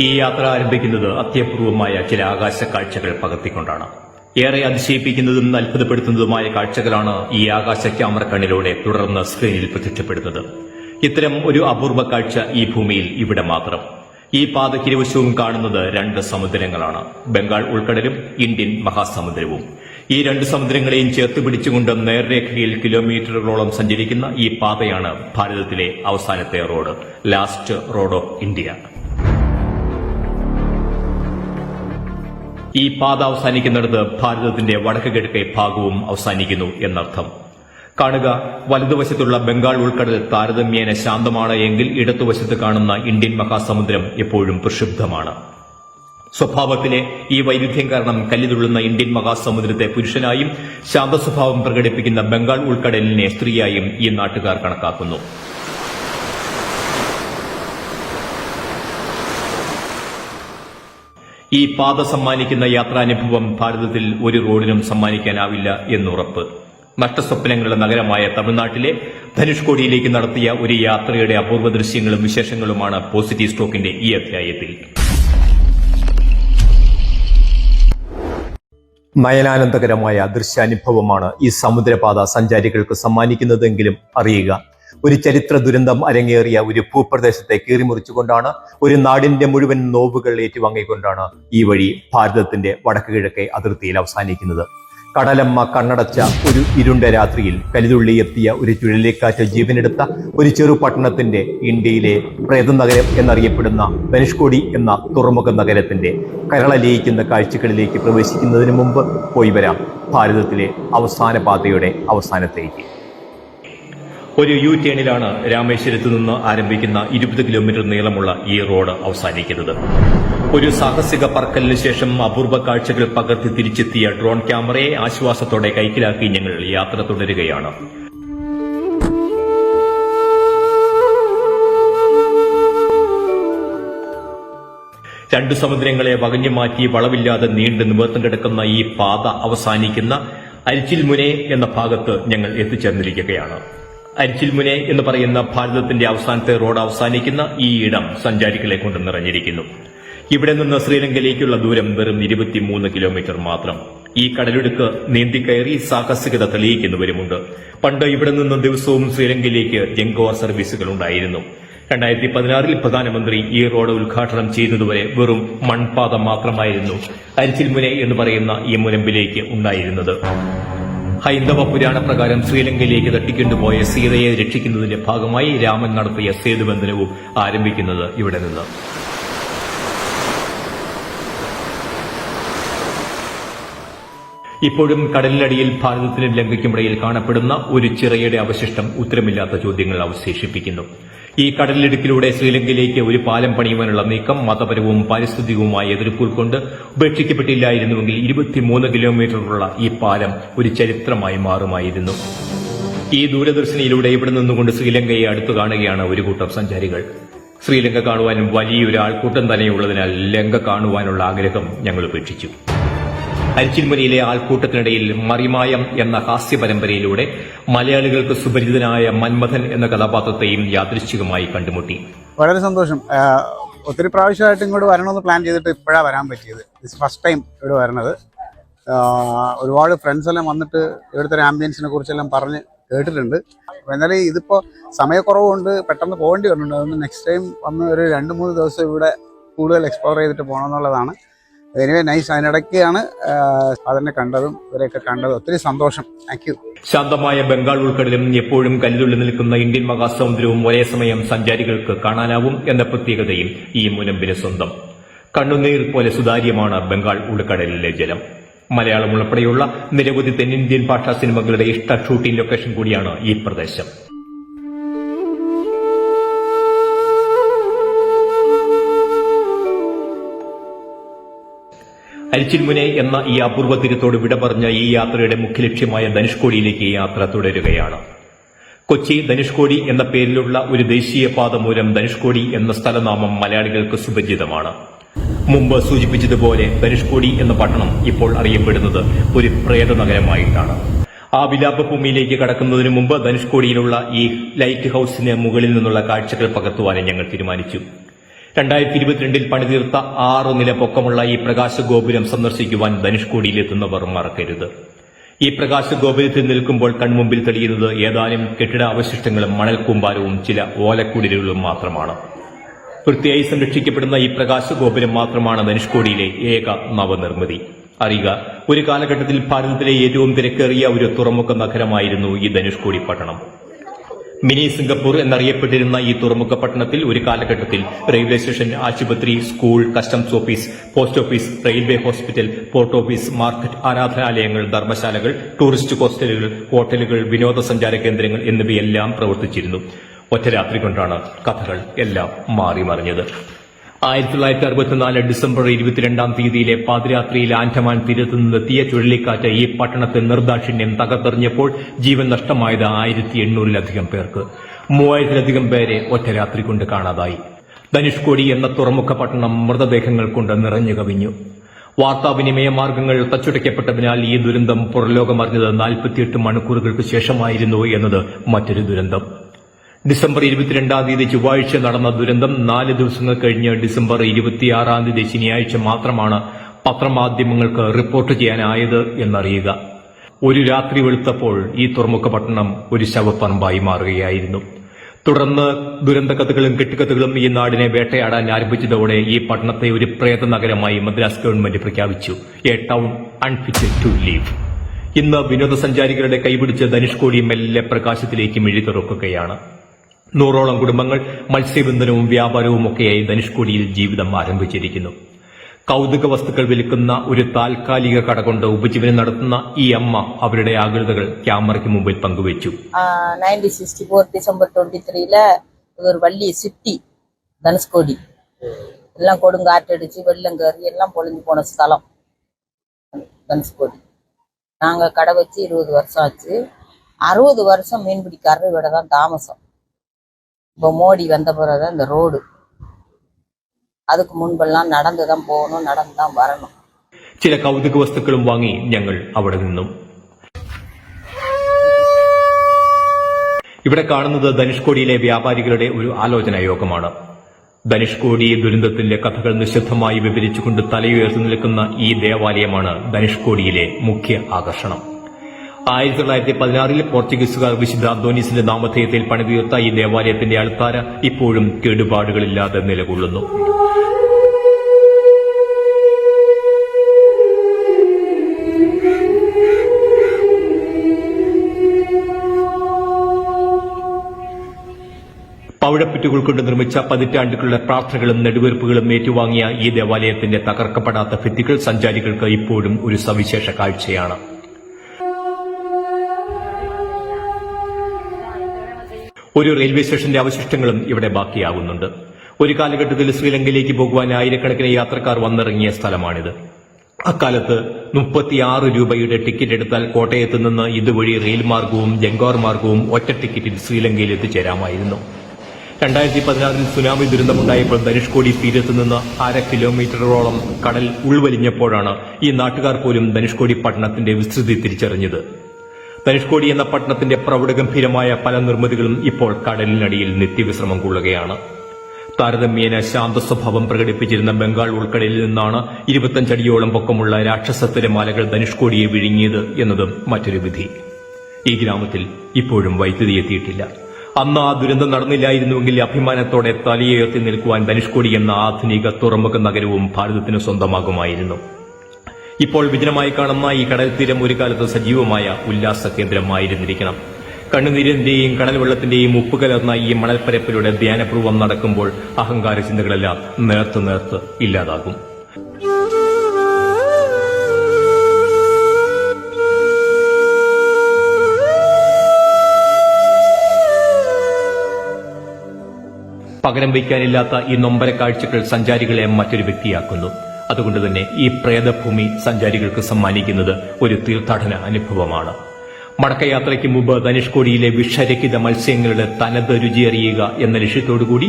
ഈ യാത്ര ആരംഭിക്കുന്നത് അത്യപൂർവമായ ചില ആകാശ കാഴ്ചകൾ പകർത്തിക്കൊണ്ടാണ്. ഏറെ അതിശയിപ്പിക്കുന്നതും അത്ഭുതപ്പെടുത്തുന്നതുമായ കാഴ്ചകളാണ് ഈ ആകാശ ക്യാമറ കണ്ണിലൂടെ തുടർന്ന് സ്ക്രീനിൽ പ്രത്യക്ഷപ്പെടുന്നത്. ഇത്തരം ഒരു അപൂർവ കാഴ്ച ഈ ഭൂമിയിൽ ഇവിടെ മാത്രം. ഈ പാതക്കിരുവശവും കാണുന്നത് രണ്ട് സമുദ്രങ്ങളാണ്. ബംഗാൾ ഉൾക്കടലും ഇന്ത്യൻ മഹാസമുദ്രവും. ഈ രണ്ട് സമുദ്രങ്ങളെയും ചേർത്ത് പിടിച്ചുകൊണ്ട് നേർരേഖയിൽ കിലോമീറ്ററുകളോളം സഞ്ചരിക്കുന്ന ഈ പാതയാണ് ഭാരതത്തിലെ അവസാനത്തെ road last road of India. ഈ പാത അവസാനിക്കുന്നിടത്ത് ഭാരതത്തിന്റെ വടക്ക് കിഴക്കേ ഭാഗവും അവസാനിക്കുന്നു എന്നർത്ഥം. കാണുക വലതുവശത്തുള്ള ബംഗാൾ ഉൾക്കടൽ താരതമ്യേന ശാന്തമാണ് എങ്കിൽ ഇടതുവശത്ത് കാണുന്ന ഇന്ത്യൻ മഹാസമുദ്രം എപ്പോഴും പ്രക്ഷുബ്ധമാണ്. സ്വഭാവത്തിലെ ഈ വൈരുദ്ധ്യം കാരണം കല്ലിതുള്ളുന്ന ഇന്ത്യൻ മഹാസമുദ്രത്തെ പുരുഷനായും ശാന്ത സ്വഭാവം പ്രകടിപ്പിക്കുന്ന ബംഗാൾ ഉൾക്കടലിനെ സ്ത്രീയായും ഈ നാട്ടുകാർ കണക്കാക്കുന്നു. ഈ പാത സമ്മാനിക്കുന്ന യാത്രാനുഭവം ഭാരതത്തിൽ ഒരു റോഡിനും സമ്മാനിക്കാനാവില്ല എന്നുറപ്പ്. നഷ്ടസ്വപ്നങ്ങളുടെ നഗരമായ തമിഴ്നാട്ടിലെ ധനുഷ്കോടിയിലേക്ക് നടത്തിയ ഒരു യാത്രയുടെ അപൂർവ ദൃശ്യങ്ങളും വിശേഷങ്ങളുമാണ് പോസിറ്റീവ് സ്ട്രോക്കിന്റെ ഈ അധ്യായത്തിൽ. നയനാനന്ദകരമായ ദൃശ്യാനുഭവമാണ് ഈ സമുദ്രപാത സഞ്ചാരികൾക്ക് സമ്മാനിക്കുന്നതെങ്കിലും അറിയുക. ഒരു ചരിത്ര ദുരന്തം അരങ്ങേറിയ ഒരു ഭൂപ്രദേശത്തെ കീറിമുറിച്ചുകൊണ്ടാണ് ഒരു നാടിന്റെ മുഴുവൻ നോവുകൾ ഏറ്റുവാങ്ങിക്കൊണ്ടാണ് ഈ വഴി ഭാരതത്തിന്റെ വടക്ക് കിഴക്കേ അതിർത്തിയിൽ അവസാനിക്കുന്നത്. കടലമ്മ കണ്ണടച്ച ഒരു ഇരുണ്ട രാത്രിയിൽ കലിതുള്ളി എത്തിയ ഒരു ചുഴലിക്കാറ്റ് ജീവനെടുത്ത ഒരു ചെറു പട്ടണത്തിന്റെ ഇന്ത്യയിലെ പ്രേതനഗരം എന്നറിയപ്പെടുന്ന ധനുഷ്കോടി എന്ന തുറമുഖ നഗരത്തിന്റെ കരളലിയിക്കുന്ന കാഴ്ചകളിലേക്ക് പ്രവേശിക്കുന്നതിന് മുമ്പ് പോയി വരാം ഭാരതത്തിലെ അവസാന പാതയുടെ അവസാനത്തേക്ക്. ഒരു യു ടേണിലാണ് രാമേശ്വരത്ത് നിന്ന് ആരംഭിക്കുന്ന ഇരുപത് കിലോമീറ്റർ നീളമുള്ള ഈ റോഡ് അവസാനിക്കുന്നത്. ഒരു സാഹസിക പറക്കലിന് ശേഷം അപൂർവ കാഴ്ചകൾ പകർത്തി തിരിച്ചെത്തിയ ഡ്രോൺ ക്യാമറയെ ആശ്വാസത്തോടെ കൈക്കലാക്കി ഞങ്ങൾ യാത്ര തുടരുകയാണ്. രണ്ടു സമുദ്രങ്ങളെ വകഞ്ഞു മാറ്റി വളവില്ലാതെ നീണ്ടു നിവർത്തം കിടക്കുന്ന ഈ പാത അവസാനിക്കുന്ന അരിച്ചിൽമുനെ എന്ന ഭാഗത്ത് ഞങ്ങൾ എത്തിച്ചേർന്നിരിക്കുകയാണ്. അരിച്ചിൽമുനെ എന്ന് പറയുന്ന ഭാരതത്തിന്റെ അവസാനത്തെ റോഡ് അവസാനിക്കുന്ന ഈ ഇടം സഞ്ചാരികളെ കൊണ്ട് നിറഞ്ഞിരിക്കുന്നു. ഇവിടെ നിന്ന് ശ്രീലങ്കയിലേക്കുള്ള ദൂരം വെറും ഇരുപത്തിമൂന്ന് കിലോമീറ്റർ മാത്രം. ഈ കടലിടുക്ക് നീന്തിക്കയറി സാഹസികത തെളിയിക്കുന്നവരുമുണ്ട്. പണ്ട് ഇവിടെ നിന്ന് ദിവസവും ശ്രീലങ്കയിലേക്ക് ജംഗോ സർവീസുകൾ ഉണ്ടായിരുന്നു. രണ്ടായിരത്തി പതിനാറിൽ പ്രധാനമന്ത്രി ഈ റോഡ് ഉദ്ഘാടനം ചെയ്യുന്നതുവരെ വെറും മൺപാത മാത്രമായിരുന്നു അരിച്ചിൽമുനെ എന്ന് പറയുന്ന ഈ മുനമ്പിലേക്ക് ഉണ്ടായിരുന്നത്. ഹൈന്ദവ പുരാണ പ്രകാരം ശ്രീലങ്കയിലേക്ക് തട്ടിക്കൊണ്ടുപോയ സീതയെ രക്ഷിക്കുന്നതിന്റെ ഭാഗമായി രാമൻ നടത്തിയ സേതുബന്ധനവും ആരംഭിക്കുന്നത് ഇവിടെ നിന്ന്. ഇപ്പോഴും കടലിനടിയിൽ ഭാരതത്തിനും ലങ്കയ്ക്കുമിടയിൽ കാണപ്പെടുന്ന ഒരു ചിറയുടെ അവശിഷ്ടം ഉത്തരമില്ലാത്ത ചോദ്യങ്ങൾ അവശേഷിപ്പിക്കുന്നു. ഈ കടലിടുക്കിലൂടെ ശ്രീലങ്കയിലേക്ക് ഒരു പാലം പണിയുവാനുള്ള നീക്കം മതപരവും പാരിസ്ഥിതികവുമായ എതിർപ്പ് കൊണ്ട് ഉപേക്ഷിക്കപ്പെട്ടില്ലായിരുന്നുവെങ്കിൽ ഇരുപത്തിമൂന്ന് കിലോമീറ്ററുള്ള ഈ പാലം ഒരു ചരിത്രമായി മാറുമായിരുന്നു. ഈ ദൂരദർശനിയിലൂടെ ഇവിടെ നിന്നുകൊണ്ട് ശ്രീലങ്കയെ അടുത്തു കാണുകയാണ് ഒരു കൂട്ടം സഞ്ചാരികൾ. ശ്രീലങ്ക കാണുവാനും വലിയൊരു ആൾക്കൂട്ടം തന്നെയുള്ളതിനാൽ ലങ്ക കാണുവാനുള്ള ആഗ്രഹം ഞങ്ങൾ ഉപേക്ഷിച്ചു. അരിച്ചിൽമുനിയിലെ ആൾക്കൂട്ടത്തിനിടയിൽ മറിമായം എന്ന ഹാസ്യ പരമ്പരയിലൂടെ മലയാളികൾക്ക് സുപരിചിതനായ മന്മഥൻ എന്ന കഥാപാത്രത്തെയും യാദൃശ്ചികമായി കണ്ടുമുട്ടി. വളരെ സന്തോഷം. ഒത്തിരി പ്രാവശ്യമായിട്ട് ഇങ്ങോട്ട് വരണമെന്ന് പ്ലാൻ ചെയ്തിട്ട് ഇപ്പോഴാണ് വരാൻ പറ്റിയത്. ഫസ്റ്റ് ടൈം ഇവിടെ വരണത്. ഒരുപാട് ഫ്രണ്ട്സ് എല്ലാം വന്നിട്ട് ഇവിടുത്തെ ഒരു ആംബിയൻസിനെ കുറിച്ചെല്ലാം പറഞ്ഞ് കേട്ടിട്ടുണ്ട്. എന്നാലും ഇതിപ്പോൾ സമയക്കുറവുകൊണ്ട് പെട്ടെന്ന് പോകേണ്ടി വരുന്നുണ്ട്. അതുകൊണ്ട് നെക്സ്റ്റ് ടൈം വന്ന് ഒരു രണ്ട് മൂന്ന് ദിവസം ഇവിടെ കൂടുതൽ എക്സ്പ്ലോർ ചെയ്തിട്ട് പോകണം എന്നുള്ളതാണ്. എനിവേ നൈസ് അതിനിടയ്ക്കാണ് അതിനെ കണ്ടതും ഇവരെയൊക്കെ കണ്ടതും. ഒത്തിരി സന്തോഷം. താങ്ക് യു ശാന്തമായ ബംഗാൾ ഉൾക്കടലും എപ്പോഴും കല്ലുള്ളിൽ നിൽക്കുന്ന ഇന്ത്യൻ മഹാസമുദ്രവും ഒരേ സമയം സഞ്ചാരികൾക്ക് കാണാനാവും എന്ന പ്രത്യേകതയും ഈ മുനമ്പിന് സ്വന്തം. കണ്ണുനീർ പോലെ സുതാര്യമാണ് ബംഗാൾ ഉൾക്കടലിലെ ജലം. മലയാളം ഉൾപ്പെടെയുള്ള നിരവധി തെന്നിന്ത്യൻ ഭാഷാ സിനിമകളുടെ ഇഷ്ട ഷൂട്ടിംഗ് ലൊക്കേഷൻ കൂടിയാണ് ഈ പ്രദേശം. അരിച്ചിൽമുനെ എന്ന ഈ അപൂർവ തീരത്തോട് വിട പറഞ്ഞ ഈ യാത്രയുടെ മുഖ്യ ലക്ഷ്യമായ ധനുഷ്കോടിയിലേക്ക് ഈ യാത്ര തുടരുകയാണ്. കൊച്ചി ധനുഷ്കോടി എന്ന പേരിലുള്ള ഒരു ദേശീയപാത മൂലം ധനുഷ്കോടി എന്ന സ്ഥലനാമം മലയാളികൾക്ക് സുപരിചിതമാണ്. മുമ്പ് സൂചിപ്പിച്ചതുപോലെ ധനുഷ്കോടി എന്ന പട്ടണം ഇപ്പോൾ അറിയപ്പെടുന്നത് ഒരു പ്രേത നഗരമായിട്ടാണ്. ആ വിലാപഭൂമിയിലേക്ക് കടക്കുന്നതിന് മുമ്പ് ധനുഷ്കോടിയിലുള്ള ഈ ലൈറ്റ് ഹൌസിന് മുകളിൽ നിന്നുള്ള കാഴ്ചകൾ പകർത്തുവാനും ഞങ്ങൾ തീരുമാനിച്ചു. രണ്ടായിരത്തി ഇരുപത്തിരണ്ടിൽ പണിതീർത്ത ആറ് നില പൊക്കമുള്ള ഈ പ്രകാശ ഗോപുരം സന്ദർശിക്കുവാൻ ധനുഷ്കോടിയിലെത്തുന്നവർ മറക്കരുത്. ഈ പ്രകാശ ഗോപുരത്തിൽ നിൽക്കുമ്പോൾ കൺമുമ്പിൽ തെളിയുന്നത് ഏതാനും കെട്ടിട അവശിഷ്ടങ്ങളും മണൽക്കൂമ്പാരവും ചില ഓലക്കുടിലുകളും മാത്രമാണ്. വൃത്തിയായി സംരക്ഷിക്കപ്പെടുന്ന ഈ പ്രകാശ ഗോപുരം മാത്രമാണ് ധനുഷ്കോടിയിലെ ഏക നവനിർമ്മിതി. അറിയുക ഒരു കാലഘട്ടത്തിൽ ഭാരതത്തിലെ ഏറ്റവും തിരക്കേറിയ ഒരു തുറമുഖ നഗരമായിരുന്നു ഈ ധനുഷ്കോടി പട്ടണം. മിനി സിംഗപ്പൂർ എന്നറിയപ്പെട്ടിരുന്ന ഈ തുറമുഖ പട്ടണത്തിൽ ഒരു കാലഘട്ടത്തിൽ റെയിൽവേ സ്റ്റേഷൻ ആശുപത്രി school customs office post office railway hospital port office market ആരാധനാലയങ്ങൾ ധർമ്മശാലകൾ ടൂറിസ്റ്റ് ഹോസ്റ്റലുകൾ ഹോട്ടലുകൾ വിനോദസഞ്ചാര കേന്ദ്രങ്ങൾ എന്നിവയെല്ലാം പ്രവർത്തിച്ചിരുന്നു. ഒറ്റ രാത്രി കൊണ്ടാണ് കഥകൾ എല്ലാം മാറി മറിഞ്ഞത് ആയിരത്തി തൊള്ളായിരത്തി അറുപത്തിനാല് ഡിസംബർ ഇരുപത്തിരണ്ടാം തീയതിയിലെ പാതിരാത്രിയിൽ ആൻഡമാൻ തീരത്തു നിന്നെത്തിയ ചുഴലിക്കാറ്റ് ഈ പട്ടണത്തെ നിർദാക്ഷിണ്യം തകർത്തെറിഞ്ഞപ്പോൾ ജീവൻ നഷ്ടമായത് ആയിരത്തി എണ്ണൂറിലധികം പേർക്ക്. മൂവായിരത്തിലധികം പേരെ ഒറ്റ രാത്രി കൊണ്ട് കാണാതായി. ധനുഷ്കോടി എന്ന തുറമുഖ പട്ടണം മൃതദേഹങ്ങൾ കൊണ്ട് നിറഞ്ഞു കവിഞ്ഞു. വാർത്താവിനിമയ മാർഗങ്ങൾ തച്ചുടയ്ക്കപ്പെട്ടതിനാൽ ഈ ദുരന്തം പുറലോകമറിഞ്ഞത് നാൽപ്പത്തിയെട്ട് മണിക്കൂറുകൾക്ക് ശേഷമായിരുന്നു എന്നത് മറ്റൊരു ദുരന്തം. ഡിസംബർ ഇരുപത്തിരണ്ടാം തീയതി ചൊവ്വാഴ്ച നടന്ന ദുരന്തം നാല് ദിവസങ്ങൾ കഴിഞ്ഞ് ഡിസംബർ ഇരുപത്തിയാറാം തീയതി ശനിയാഴ്ച മാത്രമാണ് പത്രമാധ്യമങ്ങൾക്ക് റിപ്പോർട്ട് ചെയ്യാനായത് എന്നറിയുക. ഒരു രാത്രി വെളുത്തപ്പോൾ ഈ തുറമുഖ പട്ടണം ഒരു ശവപ്പറമ്പായി മാറുകയായിരുന്നു. തുടർന്ന് ദുരന്ത കഥകളും കെട്ടുകഥകളും ഈ നാടിനെ വേട്ടയാടാൻ ആരംഭിച്ചതോടെ ഈ പട്ടണത്തെ ഒരു പ്രേത നഗരമായി മദ്രാസ് ഗവൺമെന്റ് പ്രഖ്യാപിച്ചു. A town unfit to leave. ഇന്ന് വിനോദസഞ്ചാരികളുടെ കൈപിടിച്ച് ധനുഷ്കോടി മെല്ലെ പ്രകാശത്തിലേക്ക് മിഴി തുറക്കുകയാണ് നൂറോളം കുടുംബങ്ങൾ മത്സ്യബന്ധനവും വ്യാപാരവും ഒക്കെയായി ധനുഷ്കോടിയിൽ ജീവിതം ആരംഭിച്ചിരിക്കുന്നു കൗതുക വസ്തുക്കൾ വിൽക്കുന്ന ഒരു താൽക്കാലിക കട കൊണ്ട് ഉപജീവനം നടത്തുന്ന ഈ അമ്മ അവരുടെ ആകുലതകൾ ക്യാമറയ്ക്ക് മുമ്പിൽ പങ്കുവച്ചു nineteen sixty four December twenty த்ரீல இது ஒரு வள்ளி சிட்டி தனுஷ்கோடி எல்லாம் கொடுங்காற்றடிச்சு வெள்ளங்கறி எல்லாம் பொழிஞ்சு போன ஸ்தலம் தனுஷ்கோடி நாங்கள் கடை வச்சு இருபது வருஷம் ஆச்சு அறுபது வருஷம் மீன்பிடிக்காரர் இவிட தான் தாமசம் இப்போ மோடி வந்த பிறகு இந்த ரோடு அதுக்கு முன்பெல்லாம் நடந்து தான் போகணும் நடந்து தான் வரணும் ചില കൗതുക വസ്തുക്കളും വാങ്ങി ഞങ്ങൾ അവിടെ നിന്നും ഇവിടെ കാണുന്നത് ധനുഷ്കോടിയിലെ വ്യാപാരികളുടെ ഒരു ആലോചനാ യോഗമാണ് ധനുഷ്കോടി ദുരന്തത്തിന്റെ കഥകൾ നിശബ്ദമായി വിവരിച്ചുകൊണ്ട് തലയുയർത്തി നിൽക്കുന്ന ഈ ദേവാലയമാണ് ധനുഷ്കോടിയിലെ മുഖ്യ ആകർഷണം ആയിരത്തി തൊള്ളായിരത്തി പതിനാറിൽ പോർച്ചുഗീസുകാർ വിശുദ്ധ അന്തോനീസിന്റെ നാമധേയത്തിൽ പണിതുയർത്ത ഈ ദേവാലയത്തിന്റെ അൾത്താര ഇപ്പോഴും കേടുപാടുകളില്ലാതെ നിലകൊള്ളുന്നു. പവിഴപ്പുറ്റുകൾ കൊണ്ട് നിർമ്മിച്ച പതിറ്റാണ്ടുകളുടെ പ്രാർത്ഥനകളും നെടുവീർപ്പുകളും ഏറ്റുവാങ്ങിയ ഈ ദേവാലയത്തിന്റെ തകർക്കപ്പെടാത്ത ഭിത്തികൾ സഞ്ചാരികൾക്ക് ഇപ്പോഴും ഒരു സവിശേഷ കാഴ്ചയാണ്. ഒരു റെയിൽവേ സ്റ്റേഷന്റെ അവശിഷ്ടങ്ങളും ഇവിടെ ബാക്കിയാകുന്നുണ്ട്. ഒരു കാലഘട്ടത്തിൽ ശ്രീലങ്കയിലേക്ക് പോകുവാൻ ആയിരക്കണക്കിന് യാത്രക്കാർ വന്നിറങ്ങിയ സ്ഥലമാണിത്. അക്കാലത്ത് മുപ്പത്തിയാറ് രൂപയുടെ ടിക്കറ്റ് എടുത്താൽ കോട്ടയത്ത് നിന്ന് ഇതുവഴി റെയിൽ മാർഗവും ജംഗോർ മാർഗവും ഒറ്റ ടിക്കറ്റിൽ ശ്രീലങ്കയിൽ എത്തിച്ചേരാമായിരുന്നു. രണ്ടായിരത്തി പതിനാറിൽ സുനാമി ദുരന്തമുണ്ടായപ്പോൾ ധനുഷ്കോടി തീരത്ത് നിന്ന് അര കിലോമീറ്ററോളം കടൽ ഉൾവലിഞ്ഞപ്പോഴാണ് ഈ നാട്ടുകാർ പോലും ധനുഷ്കോടി പട്ടണത്തിന്റെ വിസ്തൃതി തിരിച്ചറിഞ്ഞത്. ധനുഷ്കോടി എന്ന പട്ടണത്തിന്റെ പ്രൗഢഗംഭീരമായ പല നിർമ്മിതികളും ഇപ്പോൾ കടലിനടിയിൽ നിത്യവിശ്രമം കൊള്ളുകയാണ്. താരതമ്യേന ശാന്ത സ്വഭാവം പ്രകടിപ്പിച്ചിരുന്ന ബംഗാൾ ഉൾക്കടലിൽ നിന്നാണ് ഇരുപത്തഞ്ചടിയോളം പൊക്കമുള്ള രാക്ഷസത്തിരമാലകൾ ധനുഷ്കോടിയെ വിഴുങ്ങിയത് എന്നതും മറ്റൊരു വിധി. ഈ ഗ്രാമത്തിൽ ഇപ്പോഴും വൈദ്യുതി എത്തിയിട്ടില്ല. അന്ന് ആ ദുരന്തം നടന്നില്ലായിരുന്നുവെങ്കിൽ അഭിമാനത്തോടെ തലയുയർത്തി നിൽക്കുവാൻ ധനുഷ്കോടി എന്ന ആധുനിക തുറമുഖ നഗരവും ഭാരതത്തിന് സ്വന്തമാകുമായിരുന്നു. ഇപ്പോൾ വിജനമായി കാണുന്ന ഈ കടൽ തീരം ഒരു കാലത്ത് സജീവമായ ഉല്ലാസ കേന്ദ്രമായിരുന്നിരിക്കണം. കണ്ണുനീരിന്റെയും കടൽവെള്ളത്തിന്റെയും ഉപ്പ് കലർന്ന ഈ മണൽപ്പരപ്പിലൂടെ ധ്യാനപൂർവം നടക്കുമ്പോൾ അഹങ്കാര ചിന്തകളെല്ലാം നേർത്ത് നേർത്ത് ഇല്ലാതാകും. പകരം വയ്ക്കാനില്ലാത്ത ഈ നൊമ്പര കാഴ്ചകൾ സഞ്ചാരികളെ മറ്റൊരു വ്യക്തിയാക്കുന്നു. അതുകൊണ്ട് തന്നെ ഈ പ്രേതഭൂമി സഞ്ചാരികൾക്ക് സമ്മാനിക്കുന്നത് ഒരു തീർത്ഥാടന അനുഭവമാണ്. മടക്കയാത്രയ്ക്ക് മുമ്പ് ധനുഷ്കോടിയിലെ വിഷരഹിത മത്സ്യങ്ങളുടെ തനത് രുചിയറിയുക എന്ന ലക്ഷ്യത്തോടുകൂടി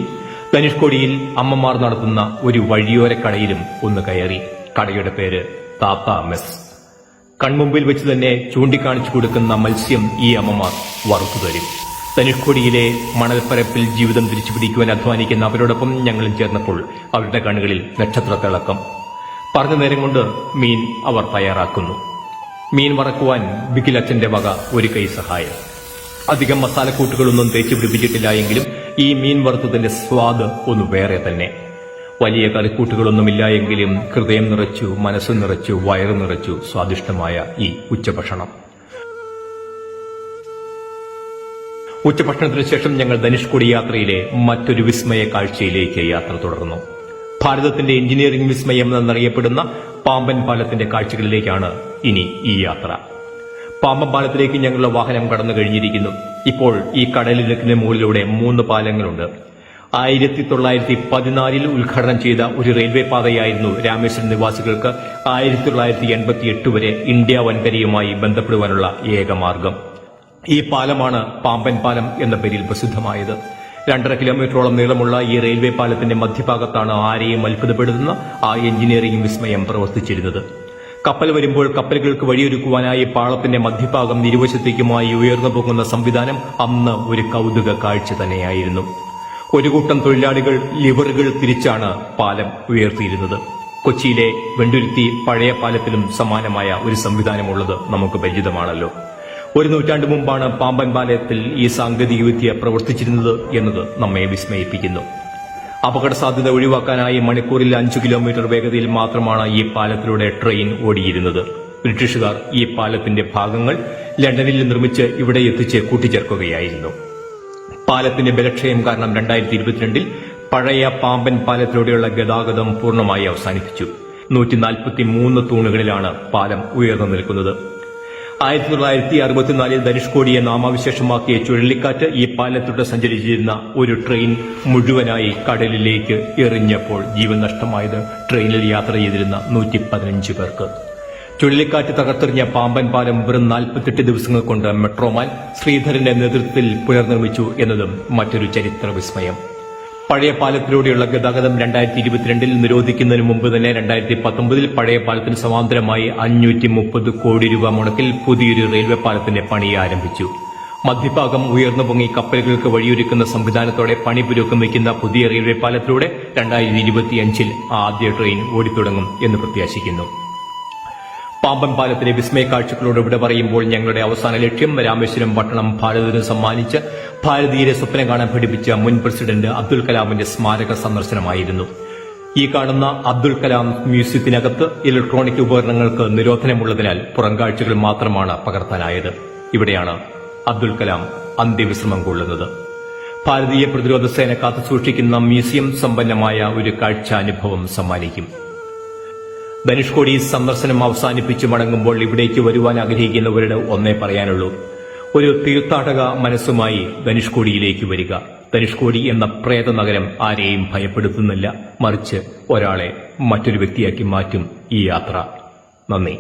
ധനുഷ്കോടിയിൽ അമ്മമാർ നടത്തുന്ന ഒരു വഴിയോര കടയിലും ഒന്ന് കയറി. കടയുടെ പേര് താത്ത മെസ്. കൺമുമ്പിൽ വെച്ച് തന്നെ ചൂണ്ടിക്കാണിച്ചു കൊടുക്കുന്ന മത്സ്യം ഈ അമ്മമാർ വറുത്തു തരും. ധനുഷ്കോടിയിലെ മണൽപ്പരപ്പിൽ ജീവിതം തിരിച്ചുപിടിക്കുവാൻ അധ്വാനിക്കുന്ന അവരോടൊപ്പം ഞങ്ങളും ചേർന്നപ്പോൾ അവരുടെ കണ്ണുകളിൽ നക്ഷത്ര തിളക്കം പറഞ്ഞ നേരം കൊണ്ട് മീൻ അവർ തയ്യാറാക്കുന്നു. മീൻ വറക്കുവാൻ ബിഗിലച്ചന്റെ വക ഒരു കൈ സഹായം. അധികം മസാലക്കൂട്ടുകളൊന്നും തേച്ച് പിടിപ്പിച്ചിട്ടില്ല എങ്കിലും ഈ മീൻ വറുത്തതിന്റെ സ്വാദ് ഒന്ന് വേറെ തന്നെ. വലിയ കറിക്കൂട്ടുകളൊന്നുമില്ല എങ്കിലും ഹൃദയം നിറച്ചു മനസ്സ് നിറച്ചു വയറ് നിറച്ചു സ്വാദിഷ്ടമായ ഈ ഉച്ചഭക്ഷണം. ഉച്ചഭക്ഷണത്തിനു ശേഷം ഞങ്ങൾ ധനുഷ്കോടി യാത്രയിലെ മറ്റൊരു വിസ്മയ കാഴ്ചയിലേക്ക് യാത്ര തുടർന്നു. ഭാരതത്തിന്റെ എഞ്ചിനീയറിംഗ് വിസ്മയം എന്നറിയപ്പെടുന്ന പാമ്പൻ പാലത്തിന്റെ കാഴ്ചകളിലേക്കാണ് ഇനി ഈ യാത്ര. പാമ്പൻ പാലത്തിലേക്ക് ഞങ്ങളുടെ വാഹനം കടന്നു കഴിഞ്ഞിരിക്കുന്നു. ഇപ്പോൾ ഈ കടലിലക്കിന് മുകളിലൂടെ മൂന്ന് പാലങ്ങളുണ്ട്. ആയിരത്തി തൊള്ളായിരത്തി പതിനാലിൽ ഉദ്ഘാടനം ചെയ്ത ഒരു റെയിൽവേ പാതയായിരുന്നു രാമേശ്വരം നിവാസികൾക്ക് ആയിരത്തി തൊള്ളായിരത്തി എൺപത്തി എട്ട് വരെ ഇന്ത്യ വൻകരയുമായി ബന്ധപ്പെടുവാനുള്ള ഏക മാർഗം. ഈ പാലമാണ് പാമ്പൻ പാലം എന്ന പേരിൽ പ്രസിദ്ധമായത്. രണ്ടര കിലോമീറ്ററോളം നീളമുള്ള ഈ റെയിൽവേ പാലത്തിന്റെ മധ്യഭാഗത്താണ് ആരെയും അത്ഭുതപ്പെടുത്തുന്ന ആ എഞ്ചിനീയറിംഗ് വിസ്മയം പ്രവർത്തിച്ചിരുന്നത്. കപ്പൽ വരുമ്പോൾ കപ്പലുകൾക്ക് വഴിയൊരുക്കുവാനായി പാളത്തിന്റെ മധ്യഭാഗം ഇരുവശത്തേക്കുമായി ഉയർന്നു പോകുന്ന സംവിധാനം അന്ന് ഒരു കൗതുക കാഴ്ച തന്നെയായിരുന്നു. ഒരു കൂട്ടം തൊഴിലാളികൾ ലിവറുകൾ തിരിച്ചാണ് പാലം ഉയർത്തിയിരുന്നത്. കൊച്ചിയിലെ വെണ്ടുരുത്തി പഴയ പാലത്തിലും സമാനമായ ഒരു സംവിധാനമുള്ളത് നമുക്ക് പരിചിതമാണല്ലോ. ഒരു നൂറ്റാണ്ട് മുമ്പാണ് പാമ്പൻ പാലയത്തിൽ ഈ സാങ്കേതികവിദ്യ പ്രവർത്തിച്ചിരുന്നത് എന്നത് നമ്മെ വിസ്മയിപ്പിക്കുന്നു. അപകട സാധ്യത ഒഴിവാക്കാനായി മണിക്കൂറിൽ അഞ്ചു കിലോമീറ്റർ വേഗതയിൽ മാത്രമാണ് ഈ പാലത്തിലൂടെ ട്രെയിൻ ഓടിയിരുന്നത്. ബ്രിട്ടീഷുകാർ ഈ പാലത്തിന്റെ ഭാഗങ്ങൾ ലണ്ടനിൽ നിർമ്മിച്ച് ഇവിടെ എത്തിച്ച് കൂട്ടിച്ചേർക്കുകയായിരുന്നു. പാലത്തിന്റെ ബലക്ഷയം കാരണം രണ്ടായിരത്തി ഇരുപത്തിരണ്ടിൽ പഴയ പാമ്പൻ പാലത്തിലൂടെയുള്ള ഗതാഗതം പൂർണമായി അവസാനിപ്പിച്ചു. നൂറ്റി നാൽപ്പത്തി മൂന്ന് തൂണുകളിലാണ് പാലം ഉയർന്നു നിൽക്കുന്നത്. ആയിരത്തി തൊള്ളായിരത്തി അറുപത്തിനാലിൽ ധനുഷ്കോടിയെ നാമാവിശേഷമാക്കിയ ചുഴലിക്കാറ്റ് ഈ പാലത്തിലൂടെ സഞ്ചരിച്ചിരുന്ന ഒരു ട്രെയിൻ മുഴുവനായി കടലിലേക്ക് എറിഞ്ഞപ്പോൾ ജീവൻ നഷ്ടമായത് ട്രെയിനിൽ യാത്ര ചെയ്തിരുന്ന നൂറ്റി പതിനഞ്ച് പേർക്ക്. ചുഴലിക്കാറ്റ് തകർത്തെറിഞ്ഞ പാമ്പൻ പാലം വെറും നാൽപ്പത്തെട്ട് ദിവസങ്ങൾ കൊണ്ട് മെട്രോമാൻ ശ്രീധരന്റെ നേതൃത്വത്തിൽ പുനർനിർമ്മിച്ചു എന്നതും മറ്റൊരു ചരിത്ര വിസ്മയം പഴയ പാലത്തിലൂടെയുള്ള ഗതാഗതം രണ്ടായിരത്തി ഇരുപത്തിരണ്ടിൽ നിരോധിക്കുന്നതിന് മുമ്പ് തന്നെ രണ്ടായിരത്തി പത്തൊമ്പതിൽ പഴയ പാലത്തിന് സമാന്തരമായി അഞ്ഞൂറ്റി മുപ്പത് കോടി രൂപ മുടക്കിൽ പുതിയൊരു റെയിൽവേ പാലത്തിന്റെ പണി ആരംഭിച്ചു. മധ്യഭാഗം ഉയർന്നു പൊങ്ങി കപ്പലുകൾക്ക് വഴിയൊരുക്കുന്ന സംവിധാനത്തോടെ പണി പുരോഗമിക്കുന്ന പുതിയ റെയിൽവേ പാലത്തിലൂടെ രണ്ടായിരത്തി ഇരുപത്തിയഞ്ചിൽ ആദ്യ ട്രെയിൻ ഓടിത്തുടങ്ങും എന്ന് പ്രത്യാശിക്കുന്നു. പാമ്പൻ പാലത്തിലെ വിസ്മയ കാഴ്ചകളോട് ഇവിടെ പറയുമ്പോൾ ഞങ്ങളുടെ അവസാന ലക്ഷ്യം രാമേശ്വരം പട്ടണം ഭാരതത്തിന് സമ്മാനിച്ച് ഭാരതീയരെ സ്വപ്നം കാണാൻ പഠിപ്പിച്ച മുൻ പ്രസിഡന്റ് അബ്ദുൽ കലാമിന്റെ സ്മാരക സന്ദർശനമായിരുന്നു. ഈ കാണുന്ന അബ്ദുൽ കലാം മ്യൂസിയത്തിനകത്ത് ഇലക്ട്രോണിക് ഉപകരണങ്ങൾക്ക് നിരോധനമുള്ളതിനാൽ പുറംകാഴ്ചകൾ മാത്രമാണ് പകർത്താനായത്. ഇവിടെയാണ് അബ്ദുൽ കലാം അന്ത്യവിശ്രമം കൊള്ളുന്നത്. ഭാരതീയ പ്രതിരോധ സേന കാത്തുസൂക്ഷിക്കുന്ന മ്യൂസിയം സമ്പന്നമായ ഒരു കാഴ്ചാനുഭവം സമ്മാനിക്കും. ധനുഷ്കോടി സന്ദർശനം അവസാനിപ്പിച്ച് മടങ്ങുമ്പോൾ ഇവിടേക്ക് വരുവാൻ ആഗ്രഹിക്കുന്നവരുടെ ഒന്നേ പറയാനുള്ളൂ. ഒരു തീർത്ഥാടക മനസ്സുമായി ധനുഷ്കോടിയിലേക്ക് വരിക. ധനുഷ്കോടി എന്ന പ്രേത നഗരം ആരെയും ഭയപ്പെടുത്തുന്നില്ല. മറിച്ച് ഒരാളെ മറ്റൊരു വ്യക്തിയാക്കി മാറ്റും ഈ യാത്ര. നന്ദി.